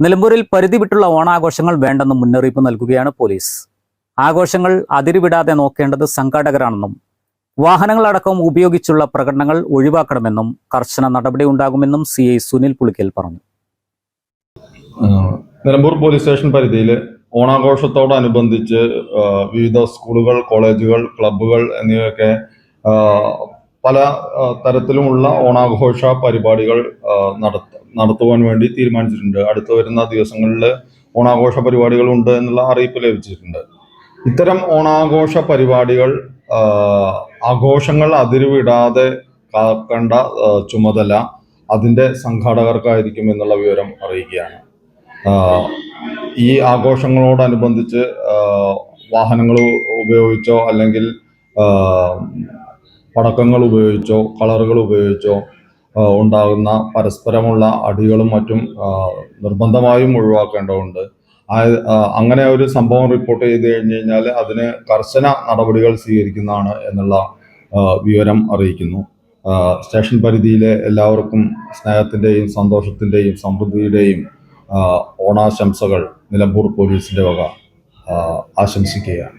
നിലമ്പൂരിൽ പരിധി വിട്ടുള്ള ഓണാഘോഷങ്ങൾ വേണ്ടെന്നും മുന്നറിയിപ്പ് നൽകുകയാണ് പോലീസ്. ആഘോഷങ്ങൾ അതിരുവിടാതെ നോക്കേണ്ടത് സംഘാടകരാണെന്നും വാഹനങ്ങളടക്കം ഉപയോഗിച്ചുള്ള പ്രകടനങ്ങൾ ഒഴിവാക്കണമെന്നും കർശന നടപടി ഉണ്ടാകുമെന്നും സി ഐ സുനിൽ പുളിക്കൽ പറഞ്ഞു. നിലമ്പൂർ പോലീസ് സ്റ്റേഷൻ പരിധിയിൽ ഓണാഘോഷത്തോടനുബന്ധിച്ച് വിവിധ സ്കൂളുകൾ കോളേജുകൾ ക്ലബ്ബുകൾ എന്നിവയൊക്കെ പല തരത്തിലുമുള്ള ഓണാഘോഷ പരിപാടികൾ നടത്ത നടത്തുവാൻ വേണ്ടി തീരുമാനിച്ചിട്ടുണ്ട്. അടുത്ത വരുന്ന ദിവസങ്ങളിൽ ഓണാഘോഷ പരിപാടികൾ ഉണ്ട് എന്നുള്ള അറിയിപ്പ് ലഭിച്ചിട്ടുണ്ട്. ഇത്തരം ഓണാഘോഷ പരിപാടികൾ ആഘോഷങ്ങൾ അതിരുവിടാതെ കാക്കേണ്ട ചുമതല അതിന്റെ സംഘാടകർക്കായിരിക്കും എന്നുള്ള വിവരം അറിയിക്കുകയാണ്. ഈ ആഘോഷങ്ങളോടനുബന്ധിച്ച് വാഹനങ്ങൾ ഉപയോഗിച്ചോ അല്ലെങ്കിൽ പടക്കങ്ങൾ ഉപയോഗിച്ചോ കളറുകൾ ഉപയോഗിച്ചോ ഉണ്ടാകുന്ന പരസ്പരമുള്ള അടികളും മറ്റും നിർബന്ധമായും ഒഴിവാക്കേണ്ടതുണ്ട്. അങ്ങനെ ഒരു സംഭവം റിപ്പോർട്ട് ചെയ്ത് കഴിഞ്ഞ് കഴിഞ്ഞാൽ അതിന് കർശന നടപടികൾ സ്വീകരിക്കുന്നതാണ് എന്നുള്ള വിവരം അറിയിക്കുന്നു. സ്റ്റേഷൻ പരിധിയിലെ എല്ലാവർക്കും സ്നേഹത്തിന്റെയും സന്തോഷത്തിന്റെയും സമൃദ്ധിയുടെയും ഓണാശംസകൾ നിലമ്പൂർ പോലീസിന്റെ വക ആശംസിക്കുകയാണ്.